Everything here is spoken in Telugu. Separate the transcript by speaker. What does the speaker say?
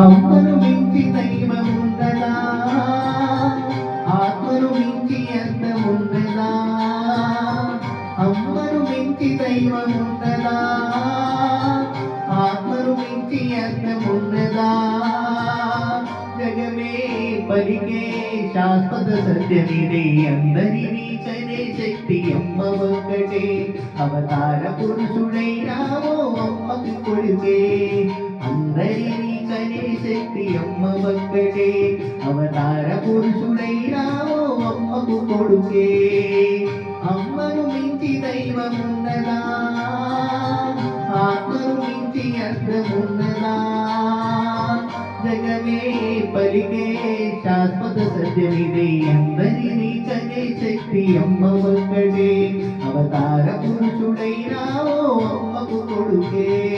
Speaker 1: అమ్మను మించి దైవం ఉండదా? ఆత్మను మించి అర్థం ఉండదా? అమ్మను మించి దైవం ఉండదా? ఆత్మను మించి అర్థం ఉండదా? జగమే పలికే శాశ్వత సత్యమిదే అందరినీ కనే శక్తి అమ్మ ఒక్కటే. అవతార పురుషుడై రామో అమ్మకు కొడుకే. శక్తి అమ్మ ఒక్కటే అవతార పురుషుడైనావో అమ్మకు కొడుకే. అమ్మను మించి దైవం ఉన్నదా ఆత్మను మించి అర్థమున్నదా జగమే పలికే శాశ్వత సత్యమిదే అందరినీ కనే శక్తి అమ్మ ఒక్కటే అవతార పురుషుడైనావో అమ్మకు కొడుకే.